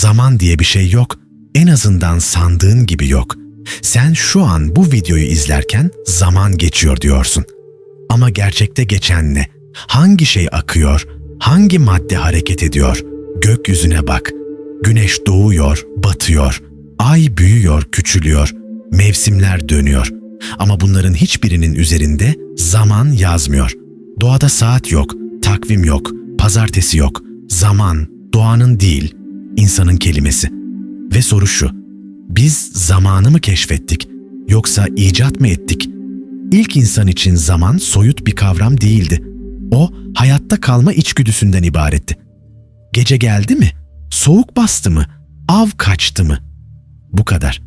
Zaman diye bir şey yok. En azından sandığın gibi yok. Sen şu an bu videoyu izlerken zaman geçiyor diyorsun. Ama gerçekte geçen ne? Hangi şey akıyor? Hangi madde hareket ediyor? Gökyüzüne bak. Güneş doğuyor, batıyor. Ay büyüyor, küçülüyor. Mevsimler dönüyor. Ama bunların hiçbirinin üzerinde zaman yazmıyor. Doğada saat yok, takvim yok, pazartesi yok. Zaman, doğanın değil, insanın kelimesi. Ve soru şu, biz zamanı mı keşfettik yoksa icat mı ettik? İlk insan için zaman soyut bir kavram değildi. O hayatta kalma içgüdüsünden ibaretti. Gece geldi mi? Soğuk bastı mı? Av kaçtı mı? Bu kadar.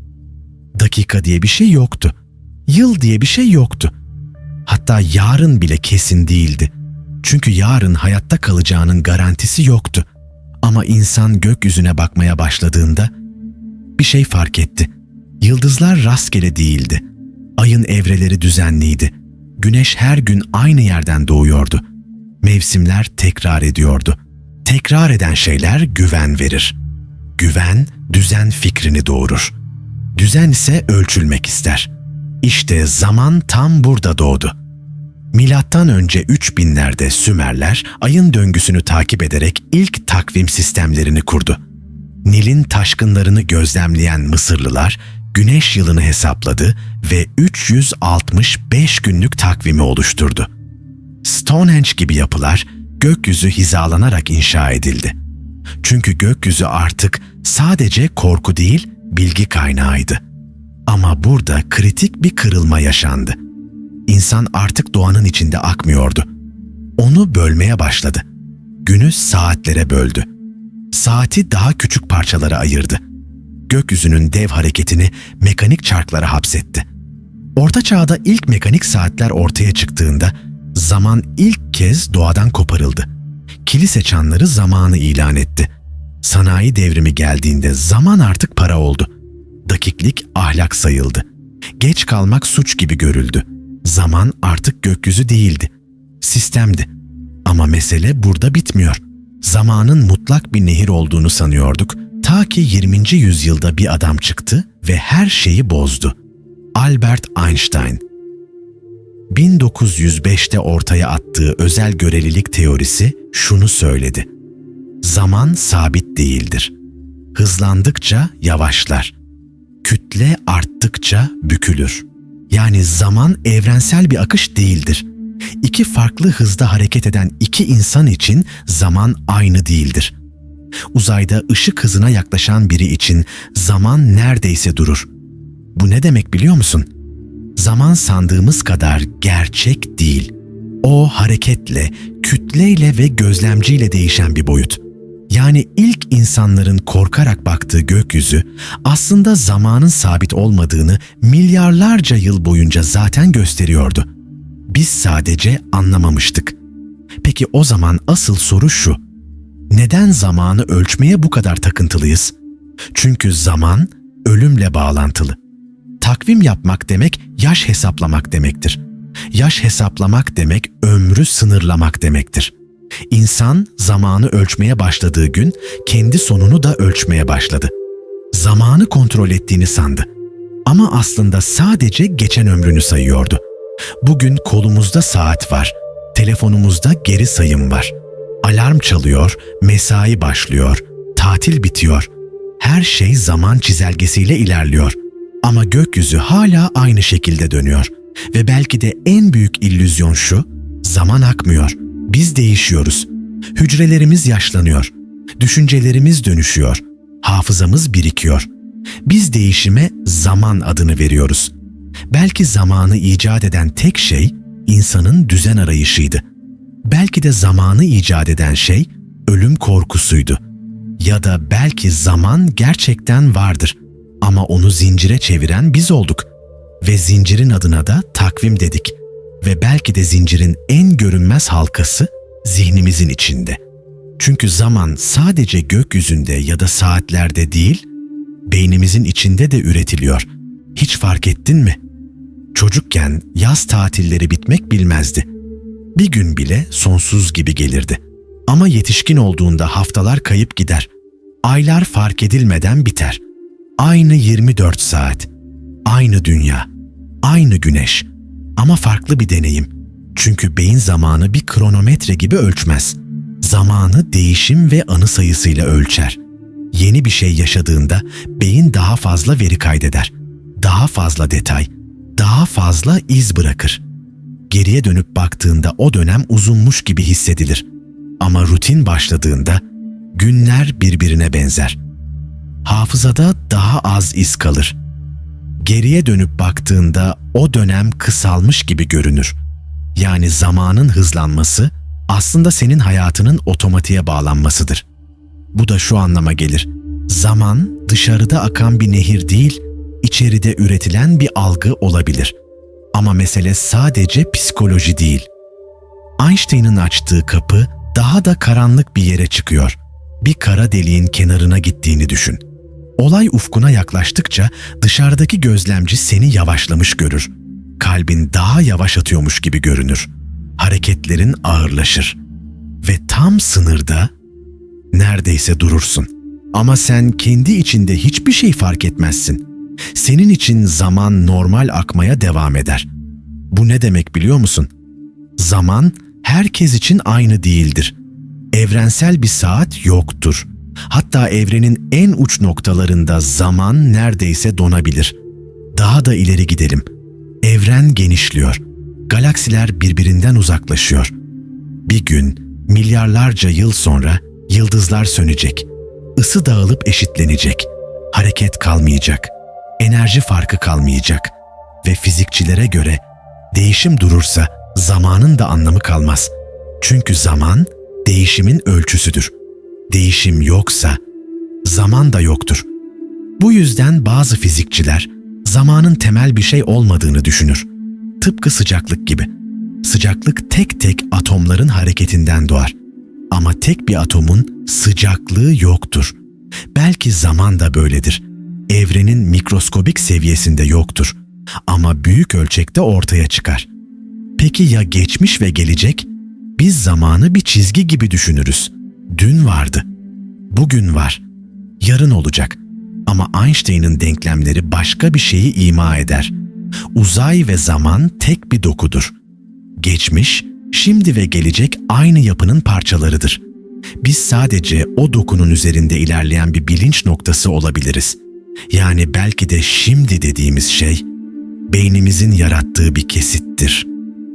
Dakika diye bir şey yoktu. Yıl diye bir şey yoktu. Hatta yarın bile kesin değildi. Çünkü yarın hayatta kalacağının garantisi yoktu. Ama insan gökyüzüne bakmaya başladığında bir şey fark etti. Yıldızlar rastgele değildi. Ayın evreleri düzenliydi. Güneş her gün aynı yerden doğuyordu. Mevsimler tekrar ediyordu. Tekrar eden şeyler güven verir. Güven, düzen fikrini doğurur. Düzen ise ölçülmek ister. İşte zaman tam burada doğdu. Milattan önce 3000'lerde Sümerler ayın döngüsünü takip ederek ilk takvim sistemlerini kurdu. Nil'in taşkınlarını gözlemleyen Mısırlılar güneş yılını hesapladı ve 365 günlük takvimi oluşturdu. Stonehenge gibi yapılar gökyüzü hizalanarak inşa edildi. Çünkü gökyüzü artık sadece korku değil, bilgi kaynağıydı. Ama burada kritik bir kırılma yaşandı. İnsan artık doğanın içinde akmıyordu. Onu bölmeye başladı. Günü saatlere böldü. Saati daha küçük parçalara ayırdı. Gökyüzünün dev hareketini mekanik çarklara hapsetti. Orta çağda ilk mekanik saatler ortaya çıktığında zaman ilk kez doğadan koparıldı. Kilise çanları zamanı ilan etti. Sanayi devrimi geldiğinde zaman artık para oldu. Dakiklik ahlak sayıldı. Geç kalmak suç gibi görüldü. Zaman artık gökyüzü değildi. Sistemdi. Ama mesele burada bitmiyor. Zamanın mutlak bir nehir olduğunu sanıyorduk. Ta ki 20. yüzyılda bir adam çıktı ve her şeyi bozdu. Albert Einstein 1905'te ortaya attığı özel görelilik teorisi şunu söyledi. Zaman sabit değildir. Hızlandıkça yavaşlar. Kütle arttıkça bükülür. Yani zaman evrensel bir akış değildir. İki farklı hızda hareket eden iki insan için zaman aynı değildir. Uzayda ışık hızına yaklaşan biri için zaman neredeyse durur. Bu ne demek biliyor musun? Zaman sandığımız kadar gerçek değil. O hareketle, kütleyle ve gözlemciyle değişen bir boyut. Yani ilk insanların korkarak baktığı gökyüzü aslında zamanın sabit olmadığını milyarlarca yıl boyunca zaten gösteriyordu. Biz sadece anlamamıştık. Peki o zaman asıl soru şu. Neden zamanı ölçmeye bu kadar takıntılıyız? Çünkü zaman ölümle bağlantılı. Takvim yapmak demek yaş hesaplamak demektir. Yaş hesaplamak demek ömrü sınırlamak demektir. İnsan zamanı ölçmeye başladığı gün kendi sonunu da ölçmeye başladı. Zamanı kontrol ettiğini sandı. Ama aslında sadece geçen ömrünü sayıyordu. Bugün kolumuzda saat var, telefonumuzda geri sayım var. Alarm çalıyor, mesai başlıyor, tatil bitiyor. Her şey zaman çizelgesiyle ilerliyor. Ama gökyüzü hala aynı şekilde dönüyor. Ve belki de en büyük illüzyon şu, zaman akmıyor. Biz değişiyoruz. Hücrelerimiz yaşlanıyor. Düşüncelerimiz dönüşüyor. Hafızamız birikiyor. Biz değişime zaman adını veriyoruz. Belki zamanı icat eden tek şey insanın düzen arayışıydı. Belki de zamanı icat eden şey ölüm korkusuydu. Ya da belki zaman gerçekten vardır ama onu zincire çeviren biz olduk. Ve zincirin adına da takvim dedik. Ve belki de zincirin en görünmez halkası zihnimizin içinde. Çünkü zaman sadece gökyüzünde ya da saatlerde değil, beynimizin içinde de üretiliyor. Hiç fark ettin mi? Çocukken yaz tatilleri bitmek bilmezdi. Bir gün bile sonsuz gibi gelirdi. Ama yetişkin olduğunda haftalar kayıp gider. Aylar fark edilmeden biter. Aynı 24 saat, aynı dünya, aynı güneş ama farklı bir deneyim. Çünkü beyin zamanı bir kronometre gibi ölçmez. Zamanı değişim ve anı sayısıyla ölçer. Yeni bir şey yaşadığında beyin daha fazla veri kaydeder. Daha fazla detay, daha fazla iz bırakır. Geriye dönüp baktığında o dönem uzunmuş gibi hissedilir. Ama rutin başladığında günler birbirine benzer. Hafızada daha az iz kalır. Geriye dönüp baktığında o dönem kısalmış gibi görünür. Yani zamanın hızlanması aslında senin hayatının otomatiğe bağlanmasıdır. Bu da şu anlama gelir. Zaman dışarıda akan bir nehir değil, içeride üretilen bir algı olabilir. Ama mesele sadece psikoloji değil. Einstein'ın açtığı kapı daha da karanlık bir yere çıkıyor. Bir kara deliğin kenarına gittiğini düşün. Olay ufkuna yaklaştıkça dışarıdaki gözlemci seni yavaşlamış görür. Kalbin daha yavaş atıyormuş gibi görünür. Hareketlerin ağırlaşır. Ve tam sınırda neredeyse durursun. Ama sen kendi içinde hiçbir şey fark etmezsin. Senin için zaman normal akmaya devam eder. Bu ne demek biliyor musun? Zaman herkes için aynı değildir. Evrensel bir saat yoktur. Hatta evrenin en uç noktalarında zaman neredeyse donabilir. Daha da ileri gidelim. Evren genişliyor. Galaksiler birbirinden uzaklaşıyor. Bir gün, milyarlarca yıl sonra yıldızlar sönecek. Isı dağılıp eşitlenecek. Hareket kalmayacak. Enerji farkı kalmayacak. Ve fizikçilere göre değişim durursa zamanın da anlamı kalmaz. Çünkü zaman değişimin ölçüsüdür. Değişim yoksa zaman da yoktur. Bu yüzden bazı fizikçiler zamanın temel bir şey olmadığını düşünür. Tıpkı sıcaklık gibi. Sıcaklık tek tek atomların hareketinden doğar. Ama tek bir atomun sıcaklığı yoktur. Belki zaman da böyledir. Evrenin mikroskobik seviyesinde yoktur. Ama büyük ölçekte ortaya çıkar. Peki ya geçmiş ve gelecek? Biz zamanı bir çizgi gibi düşünürüz. Dün vardı. Bugün var. Yarın olacak. Ama Einstein'ın denklemleri başka bir şeyi ima eder. Uzay ve zaman tek bir dokudur. Geçmiş, şimdi ve gelecek aynı yapının parçalarıdır. Biz sadece o dokunun üzerinde ilerleyen bir bilinç noktası olabiliriz. Yani belki de şimdi dediğimiz şey beynimizin yarattığı bir kesittir.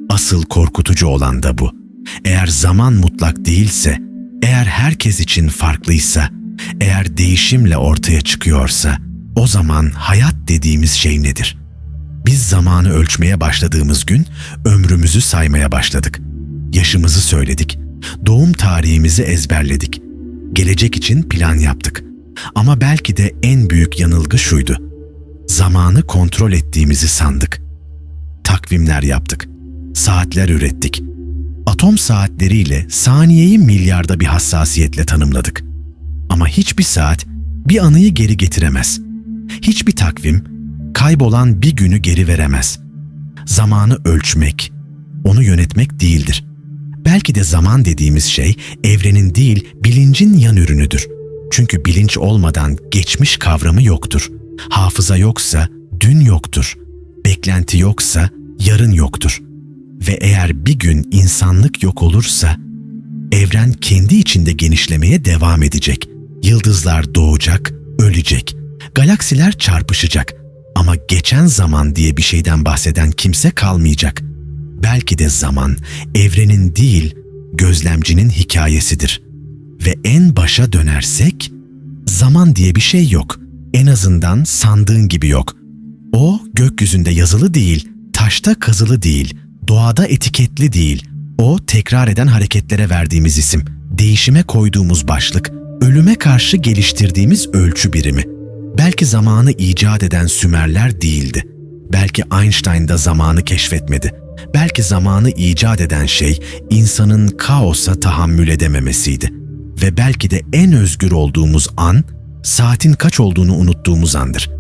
Asıl korkutucu olan da bu. Eğer zaman mutlak değilse, eğer herkes için farklıysa, eğer değişimle ortaya çıkıyorsa, o zaman hayat dediğimiz şey nedir? Biz zamanı ölçmeye başladığımız gün ömrümüzü saymaya başladık. Yaşımızı söyledik. Doğum tarihimizi ezberledik. Gelecek için plan yaptık. Ama belki de en büyük yanılgı şuydu. Zamanı kontrol ettiğimizi sandık. Takvimler yaptık. Saatler ürettik. Atom saatleriyle saniyeyi milyarda bir hassasiyetle tanımladık. Ama hiçbir saat bir anıyı geri getiremez. Hiçbir takvim kaybolan bir günü geri veremez. Zamanı ölçmek, onu yönetmek değildir. Belki de zaman dediğimiz şey evrenin değil, bilincin yan ürünüdür. Çünkü bilinç olmadan geçmiş kavramı yoktur. Hafıza yoksa dün yoktur. Beklenti yoksa yarın yoktur. Ve eğer bir gün insanlık yok olursa evren kendi içinde genişlemeye devam edecek. Yıldızlar doğacak, ölecek. Galaksiler çarpışacak. Ama geçen zaman diye bir şeyden bahseden kimse kalmayacak. Belki de zaman evrenin değil, gözlemcinin hikayesidir. Ve en başa dönersek, zaman diye bir şey yok. En azından sandığın gibi yok. O gökyüzünde yazılı değil, taşta kazılı değil, doğada etiketli değil. O tekrar eden hareketlere verdiğimiz isim, değişime koyduğumuz başlık, ölüme karşı geliştirdiğimiz ölçü birimi. Belki zamanı icat eden Sümerler değildi. Belki Einstein da zamanı keşfetmedi. Belki zamanı icat eden şey insanın kaosa tahammül edememesiydi. Ve belki de en özgür olduğumuz an, saatin kaç olduğunu unuttuğumuz andır.